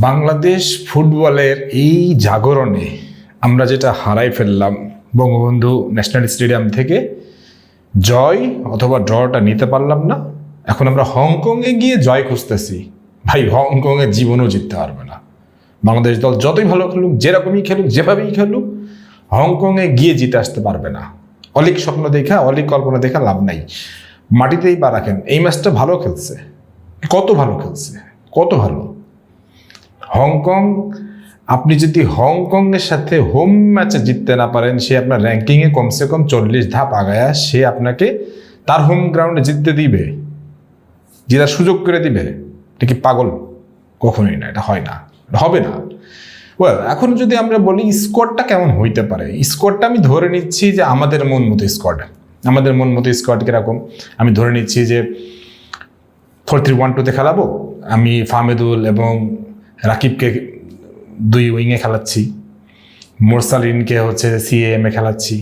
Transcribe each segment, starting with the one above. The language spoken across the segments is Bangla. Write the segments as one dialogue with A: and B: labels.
A: বাংলাদেশ ফুটবলের এই জাগরণে আমরা যেটা হারাই ফেললাম বঙ্গবন্ধু ন্যাশনাল স্টেডিয়াম থেকে, জয় অথবা ড্রটা নিতে পারলাম না। এখন আমরা হংকংয়ে গিয়ে জয় খুঁজতেছি। ভাই, হংকংয়ে জীবনও জিততে পারবে না। বাংলাদেশ দল যতই ভালো খেলুক, যেরকমই খেলুক, যেভাবেই খেলুক, হংকংয়ে গিয়ে জিতে আসতে পারবে না। অলিক স্বপ্ন দেখা, অলিক কল্পনা দেখা লাভ নাই। মাটিতেই পা রাখেন, এই ম্যাচটা ভালো খেলছে। কত ভালো খেলছে, কত ভালো। হংকং, আপনি যদি হংকংয়ের সাথে হোম ম্যাচে জিততে না পারেন, সে আপনার র্যাঙ্কিংয়ে কমসে কম চল্লিশ ধাপ আগায়া সে আপনাকে তার হোম গ্রাউন্ডে জিততে দিবে। জেতার সুযোগ করে দিবে। এটা কি পাগল? কখনোই না, এটা হয় না, এটা হবে না। ওয়েল এখন যদি আমরা বলি স্কোয়াডটা কেমন হইতে পারে? স্কোয়াডটা আমি ধরে নিচ্ছি যে আমাদের মন মতো স্কোয়াড। আমাদের মন মতো স্কোয়াড কীরকম? আমি ধরে নিচ্ছি যে ফোর থ্রি ওয়ান টুতে খেলাবো। আমি ফাহমেদুল এবং রাকিবকে দুই উইংয়ে খেলাচ্ছি। মোরসালিনকে হচ্ছে সিএএম এ খেলাচ্ছি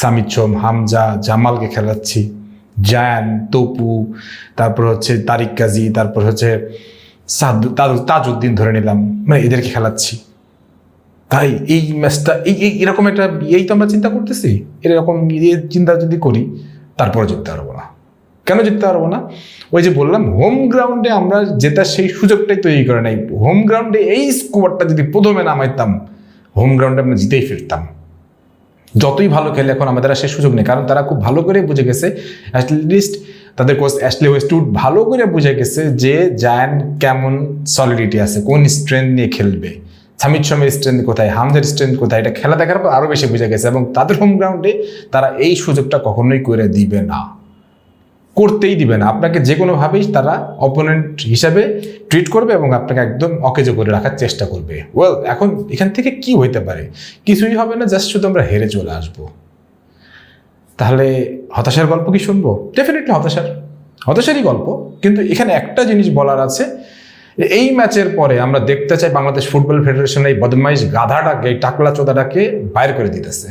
A: সামিচম হামজা, জামালকে খেলাচ্ছি। জায়ান, তপু, তারপর হচ্ছে তারিক কাজী, তারপর হচ্ছে তাজউদ্দিন ধরে নিলাম। মানে এদেরকে খেলাচ্ছি। তাই এই ম্যাচটা এই এরকম একটা এই তো আমরা চিন্তা করতেছি। এরকম এই চিন্তা যদি করি তারপরে জিততে পারব না। কেন জিততে পারব না? ওই যে বললাম হোম গ্রাউন্ডে আমরা জেতার সেই সুযোগটাই তৈরি করে নাই। হোম গ্রাউন্ডে এই স্কোয়াডটা যদি প্রথমে নামাইতাম হোম গ্রাউন্ডে আমরা জিতেই ফিরতাম। যতই ভালো খেলে এখন আমাদের আর সে সুযোগ নেই, কারণ তারা খুব ভালো করে বুঝে গেছে অ্যাটলিস্ট তাদের কোচ অ্যাশলে ওয়েস্টউড ভালো করে বুঝে গেছে যে জায়ান কেমন সলিডিটি আছে, কোন স্ট্রেংথ নিয়ে খেলবে। সামিত শমের স্ট্রেংথ কোথায়, হামজার স্ট্রেংথ কোথায়, এটা খেলা দেখার পর আরও বেশি বুঝে গেছে এবং তাদের হোম গ্রাউন্ডে তারা এই সুযোগটা কখনোই করে দিবে না। করতেই দিবে না। আপনাকে যে কোনোভাবেই তারা অপোনেন্ট হিসাবে ট্রিট করবে এবং আপনাকে একদম অকেজো করে রাখার চেষ্টা করবে। ওয়েল এখন এখান থেকে কি হইতে পারে? কিছুই হবে না জাস্ট শুধু আমরা হেরে চলে আসব। তাহলে হতাশার গল্প কি শুনব? ডেফিনেটলি হতাশার। হতাশারই গল্প। কিন্তু এখানে একটা জিনিস বলার আছে এই ম্যাচের পরে আমরা দেখতে চাই বাংলাদেশ ফুটবল ফেডারেশন এই বদমাইশ গাধাটাকে, এই টাকলা চোদাটাকে বাইর করে দিতেছে।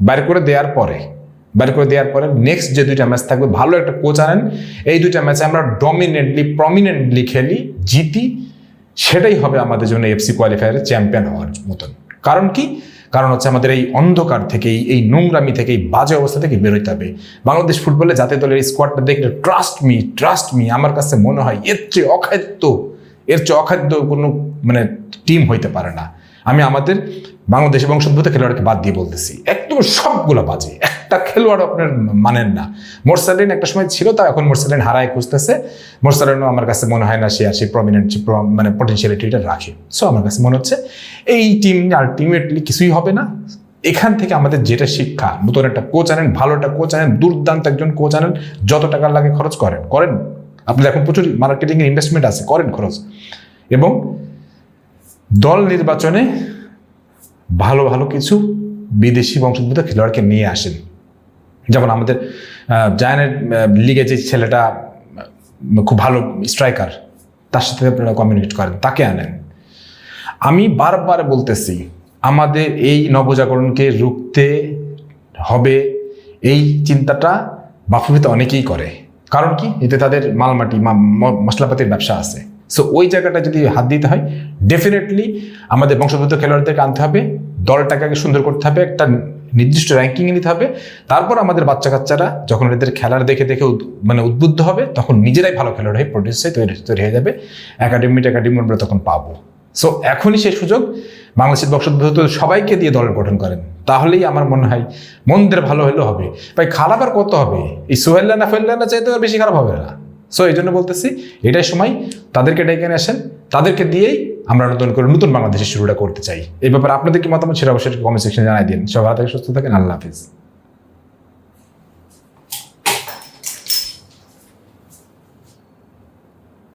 A: বাইর করে দেওয়ার পরে। বাইর করে দেওয়ার পরে নেক্সট যে দুইটা ম্যাচ থাকবে, ভালো একটা কোচ আনেন। এই দুইটা ম্যাচে আমরা ডমিনেন্টলি প্রমিনেন্টলি খেলি, জিতি, সেটাই হবে আমাদের জন্য এফসি কোয়ালিফায়ারে চ্যাম্পিয়ন হওয়ার মতন। কারণ কি? কারণ হচ্ছে আমাদের এই অন্ধকার থেকে এই- নোংরামি থেকে এই বাজে অবস্থা থেকে বেরোতে হবে। বাংলাদেশ ফুটবলে জাতীয় দলের স্কোয়াডটা দেখলে ট্রাস্ট মি ট্রাস্ট মি আমার কাছে মনে হয় এর চেয়ে অখাদ্য, এর চেয়ে অখাদ্য কোনো মানে টিম হইতে পারে না। আমি আমাদের বাংলাদেশি বংশোদ্ভূত খেলোয়াড়কে বাদ দিয়ে বলতেছি, একদম সবগুলো বাজে। একটা খেলোয়াড় আপনার মানেন না। মোরসালিন একটা সময় ছিল, তা এখন মোরসালিন হারায় খুঁজতেছে। মোরসালিনও আমার কাছে মনে হয় না সে আর সেই প্রমিনেন্ট মানে পটেন্সিয়ালিটিটা রাখে। সো আমার কাছে মনে হচ্ছে এই টিম আলটিমেটলি কিছুই হবে না। এখান থেকে আমাদের যেটা শিক্ষা, নতুন একটা কোচ আনেন, ভালো একটা কোচ আনেন, দুর্দান্ত একজন কোচ আনেন, যত টাকা লাগে খরচ করেন করেন। আপনাদের এখন প্রচুর মার্কেটিংয়ের ইনভেস্টমেন্ট আছে, করেন খরচ। এবং দল নির্বাচনে ভালো ভালো কিছু বিদেশি বংশোদ্ভূত খেলোয়াড়কে নিয়ে আসেন। যেমন আমাদের জায়ানের লিগে যে ছেলেটা খুব ভালো স্ট্রাইকার তার সাথে আপনারা কমিউনিকেট করেন, তাকে আনেন। আমি বারবার বলতেছি, আমাদের এই নবজাগরণকে রুখতে হবে, এই চিন্তাটা বাফুফিতে অনেকেই করে। কারণ কি? এতে তাদের মালমাটি মশলাপাতির ব্যবসা আছে। সো ওই জায়গাটা যদি হাত দিতে হয় ডেফিনেটলি আমাদের বংশোদ্ভূত খেলোয়াড়দেরকে আনতে হবে, দলটাকে আগে সুন্দর করতে হবে, একটা নির্দিষ্ট র্যাঙ্কিংয়ে নিতে হবে, তারপর আমাদের বাচ্চা কাচ্চারা যখন এদের খেলার দেখে দেখে মানে উদ্বুদ্ধ হবে, তখন নিজেরাই ভালো খেলোয়াড় হয়ে প্রডিউস তৈরি তৈরি হয়ে যাবে একাডেমি একাডেমি আমরা তখন পাবো। সো এখনই সেই সুযোগ, বাংলাদেশের বংশোদ্ভূত সবাইকে দিয়ে দল গঠন করেন, তাহলেই আমার মনে হয় মন্দের ভালো হলেও হবে। ভাই, খারাপ আর কত হবে? এই সোহেল্লা না ফেল্লা না চাইতে বেশি খারাপ হবে না। সো এই জন্য বলতেছি, এটাই সময়, তাদেরকে ডেকে নিয়ে আসেন, তাদেরকে দিয়েই আমরা নতুন করে নতুন বাংলাদেশের শুরুটা করতে চাই। এই ব্যাপারে আপনাদের কি মতামত সেটা অবশ্যই কমেন্ট সেকশনে জানাই দিন। সবাই সুস্থ থাকেন, আল্লাহ হাফিজ।